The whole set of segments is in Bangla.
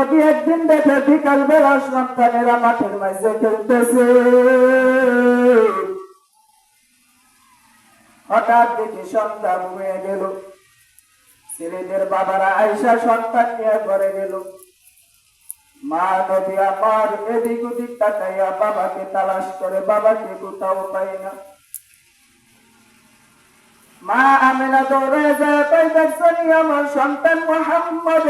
নবী একদিন দেখে বিকাল বেলা সন্তানেরা মাঠের মাঝে খেলতেছে। হঠাৎ দেখি সন্ধ্যা ঘুমিয়ে গেল। ছেলেদের বাবারা আইসা সন্তান নিয়ে ঘরে গেল। মা নবী আমার এদিক ওদিক তাকাইয়া বাবাকে তালাশ করে, বাবাকে কোথাও পাই না। মা আমেনা দৌড়ে যায়, তাই দেখছনি আমার সন্তান মোহাম্মদ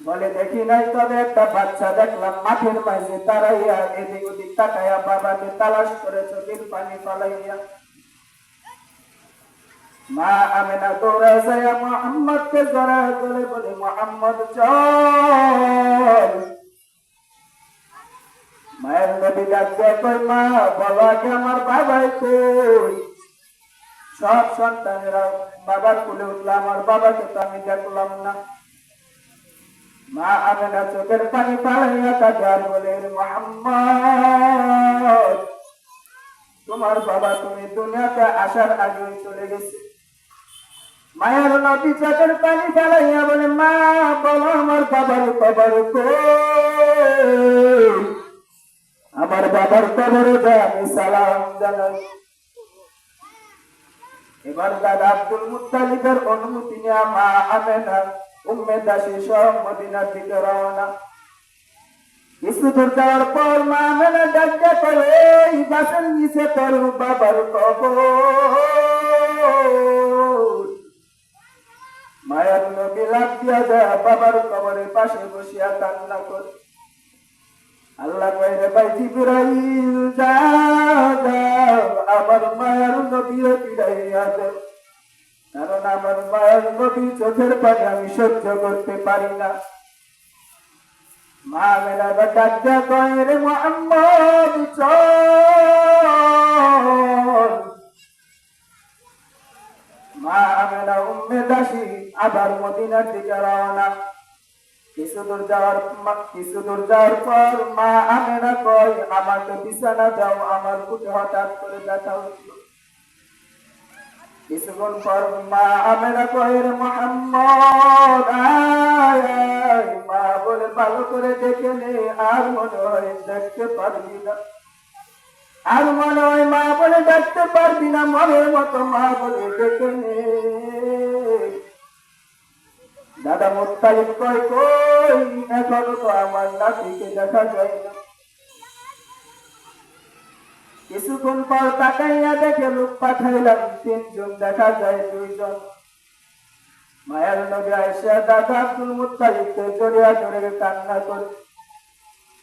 বলে, দেখি নাই তবে একটা বাচ্চা দেখলাম মাঠের মাঝে তারাইয়া এদিক ওদিক তাকাইয়া বাবাকে তালাশ করে চোখের পানি পালাইয়া মা আমেনা দৌড়ে যায়, মোহাম্মদকে জড়া করে বলে, মোহাম্মদ, চল। আগে বাবার চোখের পানি পালাইয়া মোহাম্মদ, তোমার বাবা তুমি দুনিয়াতে আসার আগেই চলে গেছে। মায়ের নদী চোখের পানি ফেলাইয়া বলে, মা, বলো আমার বাবার কবর কই? আমার বাবার কবরে আমি সালাম জানাই। এবার দাদা আব্দুল মুত্তালিবের অনুমতি নিয়ে মা আমেনা, উম্মে দাসী সব মদিনার দিকে রওনা। কিছু দূর যাওয়ার পর মা ডাকতে এই নিচে তোর বাবার কবর। মায়ের নবী লাভ দিয়া বাবার কবরের পাশে বসিয়া কান্না করে। আল্লাহ কইরে, ভাই জিবরাইল যাও আমার মায়ের নবীরে ফিরাইয়া দে কারণ আমার মায়ের নবী চোখের পানি আমি সহ্য করতে পারি না। মা মেলা ডাক্তা কইরে মোহাম্মদ, চল। মা আমেনা উম্মে দাসী আবার মদিনার দিকে রওনা। কিছু পর মা কয়, আমাকে বিছানা দাও, আমার হঠাৎ করে পর মা মা বলে, ভালো করে দেখে নে, আর মনে হয় দেখতে পারবি না। আর মনে হয় মা বলে, দেখতে পারবি না, মনের মতো মা বলে, দেখে নে। দাদা মোত্তালিব কয় কই? এখনও তো আমার নাতিকে দেখা যায় না। কিছুক্ষণ পর তাকাইয়া দেখে লোক পাঠাইলাম, তিনজন দেখা যায় দুইজন। মায়ের নবী আয়সা দাদা আব্দুল মুত্তালিবকে জড়িয়া জড়িয়ে কান্না করে।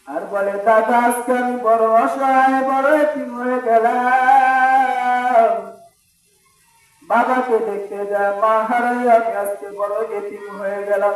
আর বলে, দাদা, আজকে আমি বড় অসহায়, বড় এতিম হয়ে গেলাম। বাবাকে দেখতে যায় মা হারাই আমি আজকে বড় এতিম হয়ে গেলাম।